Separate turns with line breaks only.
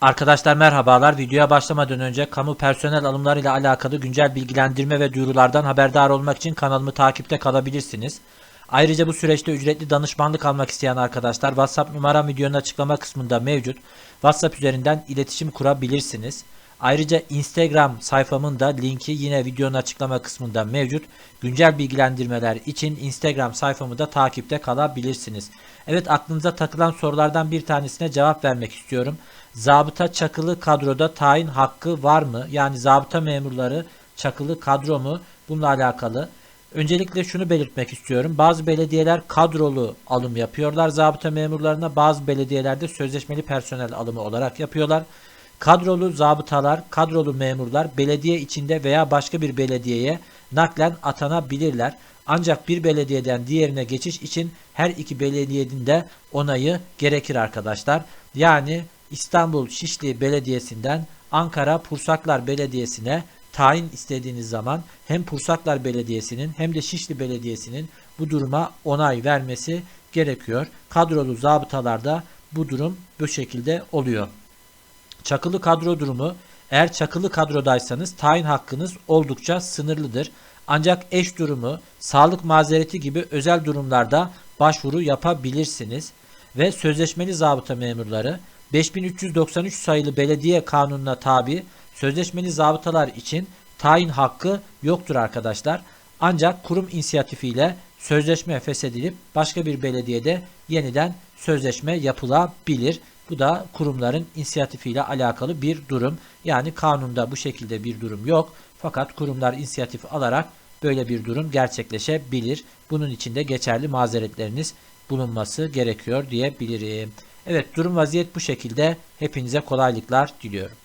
Arkadaşlar merhabalar. Videoya başlamadan önce kamu personel alımları ile alakalı güncel bilgilendirme ve duyurulardan haberdar olmak için kanalımı takipte kalabilirsiniz. Ayrıca bu süreçte ücretli danışmanlık almak isteyen arkadaşlar WhatsApp numaram videonun açıklama kısmında mevcut. WhatsApp üzerinden iletişim kurabilirsiniz. Ayrıca Instagram sayfamın da linki yine videonun açıklama kısmında mevcut. Güncel bilgilendirmeler için Instagram sayfamı da takipte kalabilirsiniz. Evet aklınıza takılan sorulardan bir tanesine cevap vermek istiyorum. Zabıta çakılı kadroda tayin hakkı var mı? Yani zabıta memurları çakılı kadro mu? Bununla alakalı. Öncelikle şunu belirtmek istiyorum. Bazı belediyeler kadrolu alım yapıyorlar zabıta memurlarına. Bazı belediyelerde sözleşmeli personel alımı olarak yapıyorlar. Kadrolu zabıtalar, kadrolu memurlar belediye içinde veya başka bir belediyeye naklen atanabilirler. Ancak bir belediyeden diğerine geçiş için her iki belediyenin de onayı gerekir arkadaşlar. Yani İstanbul Şişli Belediyesi'nden Ankara Pursaklar Belediyesi'ne tayin istediğiniz zaman hem Pursaklar Belediyesi'nin hem de Şişli Belediyesi'nin bu duruma onay vermesi gerekiyor. Kadrolu zabıtalarda bu durum bu şekilde oluyor. Çakılı kadro durumu eğer çakılı kadrodaysanız tayin hakkınız oldukça sınırlıdır. Ancak eş durumu, sağlık mazereti gibi özel durumlarda başvuru yapabilirsiniz. Ve sözleşmeli zabıta memurları 5393 sayılı belediye kanununa tabi sözleşmeli zabıtalar için tayin hakkı yoktur arkadaşlar. Ancak kurum inisiyatifiyle sözleşme feshedilip başka bir belediyede yeniden sözleşme yapılabilir. Bu da kurumların inisiyatifiyle alakalı bir durum. Yani kanunda bu şekilde bir durum yok. Fakat kurumlar inisiyatif alarak böyle bir durum gerçekleşebilir. Bunun için de geçerli mazeretleriniz bulunması gerekiyor diyebilirim. Evet durum vaziyet bu şekilde. Hepinize kolaylıklar diliyorum.